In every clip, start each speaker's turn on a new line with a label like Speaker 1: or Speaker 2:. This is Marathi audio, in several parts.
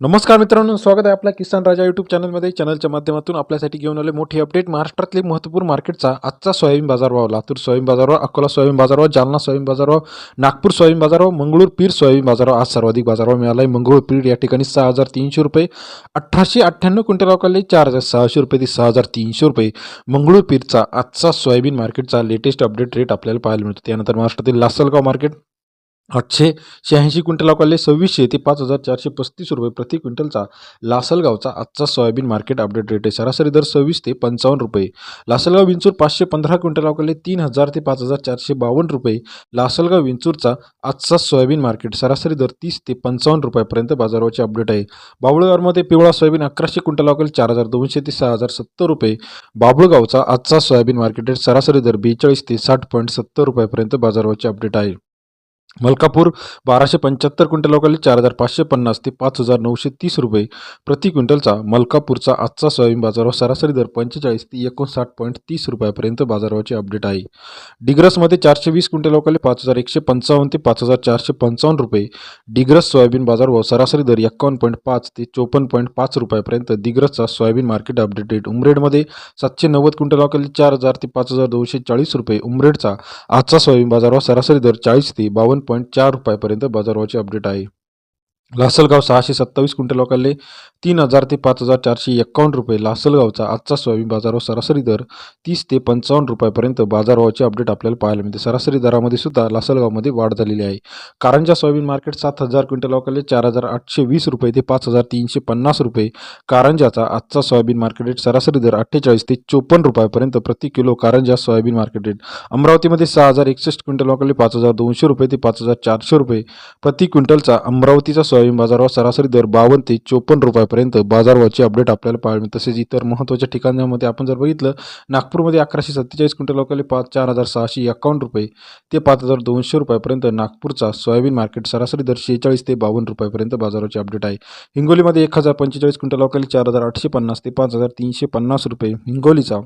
Speaker 1: नमस्कार मित्रांनो स्वागत आहे आपल्या किसान राजा यूट्यूब चॅनलमध्ये चॅनलच्या माध्यमातून आपल्यासाठी घेऊन आले मोठी अपडेट महाराष्ट्रातले महत्त्वपूर्ण मार्केटचा आजचा सोयाबीन बाजारभाव लातूर सोयाबीन बाजारभाव अकोला सोयाबीन बाजारभाव जालना सोयाबीन बाजारभाव नागपूर सोयाबीन बाजारभाव मंगळूर पीर सोयाबीन बाजारभाव आज सर्वाधिक बाजारभाव मिळाला आहे मंगळूर पीर या ठिकाणी सहा हजार तीनशे रुपये अठराशे अठ्ठ्याण्णव क्विंटल अवकाले चार हजार सहाशे रुपये ते सहा हजार तीनशे रुपये. मंगळूर पीरचा आजचा सोयाबीन मार्केटचा लेटेस्ट अपडेट रेट आपल्याला पाहायला मिळतो. त्यानंतर महाराष्ट्रातील लासलगाव मार्केट आठशे शहाऐंशी क्विंटल अवकाले सव्वीसशे ते पाच हजार चारशे पस्तीस रुपये प्रति क्विंटलचा लासलगावचा आजचा सोयाबीन मार्केट अपडेट रेट आहे. सरासरी दर सव्वीस ते पंचावन्न रुपये. लासलगाव विंचूर पाचशे पंधरा क्विंटल अवकाले तीन हजार ते पाच हजार चारशे बावन्न रुपये. लासलगाव विंचूरचा आजचा सोयाबीन मार्केट सरासरी दर तीस ते पंचावन्न रुपयापर्यंत बाजाराचे अपडेट आहे. बाबुळगावमध्ये पिवळा सोयाबीन अकराशे क्विंटल अवकाले चार हजार दोनशे ते सहा हजार सत्तर रुपये. बाबुळगावचा आजचा सोयाबीन मार्केट रेट सरासरी दर बेचाळीस ते साठ पॉईंट सत्तर रुपयापर्यंत बाजाराचे अपडेट आहे. मलकापूर बाराशे पंच्याहत्तर क्विंटल अवकाले चार हजार पाचशे पन्नास ते पाच हजार नऊशे तीस रुपये प्रति क्विंटलचा मलकापूरचा आजचा सोयाबीन बाजारभाव सरासरी दर पंचेचाळीस ते एकोणसाठ पॉईंट तीस रुपयापर्यंत बाजाराचे अपडेट आहे. डिग्रसमध्ये चारशे वीस क्विंटल अवकाले पाच हजार एकशे पंचावन्न ते पाच हजार चारशे पंचावन्न रुपये डिग्रस सोयाबीन बाजारभाव सरासरी दर एक्कावन्न पॉईंट पाच ते चोपन्न पॉईंट पाच रुपयापर्यंत डिग्रसचा सोयाबीन मार्केट अपडेट रेट उमरेडमध्ये सातशे नव्वद क्विंटल अवकाले चार हजार ते पाच हजार दोनशे चाळीस रुपये उमरेडचा आजचा सोयाबीन बाजारभाव सरासरी दर चाळीस ते बावन्न पॉईंट चार रुपयापर्यंत बाजारभावाचे अपडेट आहे. लासलगाव सहाशे सत्तावीस क्विंटल लोकांले तीन हजार ते पाच हजार चारशे एक्कावन्न रुपये. लासलगावचा आजचा सोयाबीन बाजारावर सरासरी दर तीस ते पंचावन्न रुपयापर्यंत बाजारभावाचे अपडेट आपल्याला पाहायला मिळते. सरासरी दरामध्ये सुद्धा लासलगावमध्ये वाढ झालेली आहे. कारंजा सोयाबीन मार्केट सात हजार क्विंटल लोकांले चार हजार आठशे वीस रुपये ते पाच हजार तीनशे पन्नास रुपये. कारंजाचा आजचा सोयाबीन मार्केट रेट सरासरी दर अठ्ठेचाळीस ते चोपन्न रुपयापर्यंत प्रति kilo Karanja soybean market rate अमरावतीमध्ये सहा हजार एकसष्ट क्विंटल लोकांले पाच हजार दोनशे रुपये ते पाच हजार चारशे रुपये. प्रति क्विंटलचा अमरावतीचा सोयाबीन बाजारावर सरासरी दर बावन्न ते चोपन्न रुपयापर्यंत बाजारभावाची अपडेट आपल्याला पाहायला मिळते. तसेच इतर महत्त्वाच्या ठिकाणामध्ये आपण जर बघितलं नागपूरमध्ये अकराशे सत्तेचाळीस क्विंटल लोकांले पाच चार हजार सहाशे एकावन्न रुपये ते पाच हजार दोनशे रुपयापर्यंत नागपूरचा सोयाबीन मार्केट सरासरी दर शेहेचाळीस ते बावन्न रुपयापर्यंत बाजाराची अपडेट आहे. हिंगोलीमध्ये एक हजार पंचेचाळीस क्विंटल लोकांले चार हजार आठशे पन्नास ते पाच हजार तीनशे पन्नास रुपये हिंगोलीचा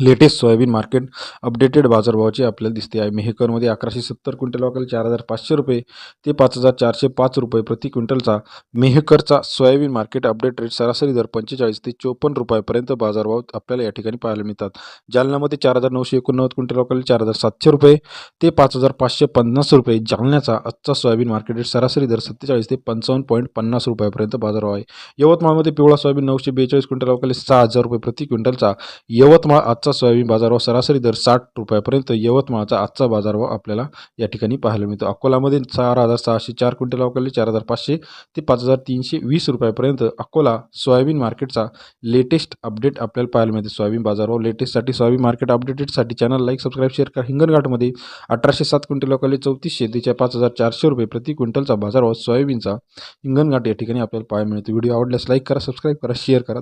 Speaker 1: लेटेस्ट सोयाबीन मार्केट अपडेटेड बाजारभावाची आपल्याला दिसते आहे. मेहकरमध्ये अकराशे सत्तर क्विंटल वाकाल चार हजार पाचशे रुपये ते पाच हजार चारशे पाच रुपये प्रति क्विंटलचा मेहकरचा सोयाबीन मार्केट अपडेट रेट सरासरी दर पंचेचाळीस ते चोपन्न रुपयापर्यंत बाजारभाव आपल्याला या ठिकाणी पाहायला मिळतात. जालन्यामध्ये चार हजार नऊशे एकोणनव्वद क्विंटल वाकाल चार हजार सातशे रुपये ते पाच हजार पाचशे पन्नास रुपये. जालन्याचा आजचा सोयाबीन मार्केट रेट सरासरी दर सत्तेचाळीस ते पंचावन्न पॉईंट पन्नास रुपयापर्यंत बाजारभाव आहे. यवतमाळमध्ये पिवळा सोयाबीन नऊशे बेचाळीस क्विंटल वाकाले सहा हजार रुपये प्रति क्विंटलचा. यवतमाळ आजचा सोयाबीन बाजारभाव सरासरी दर साठ रुपयापर्यंत यवतमाळचा आजचा बाजारभाव आपल्याला या ठिकाणी पाहायला मिळतो. अकोलामध्ये चार हजार सहाशे चार क्विंटल अवकाले चार हजार पाचशे ते पाच हजार तीनशे वीस रुपयापर्यंत अकोला सोयाबीन मार्केटचा लेटेस्ट अपडेट आपल्याला पाहायला मिळते. सोयाबीन बाजारभाव लेटेस्टसाठी सोयाबीन मार्केट अपडेटेडसाठी चॅनल लाईक सबस्क्राईब शेअर करा. हिंगणघाटमध्ये अठराशे सात क्विंटल अवकाले चौतीसशे तेच्या पाच हजार चारशे रुपये प्रति क्विंटलचा बाजारभाव सोयाबीनचा हिंगणघाट या ठिकाणी आपल्याला पाहायला मिळतो. व्हिडिओ आवडल्यास लाईक करा सबस्क्राईब करा शेअर करा.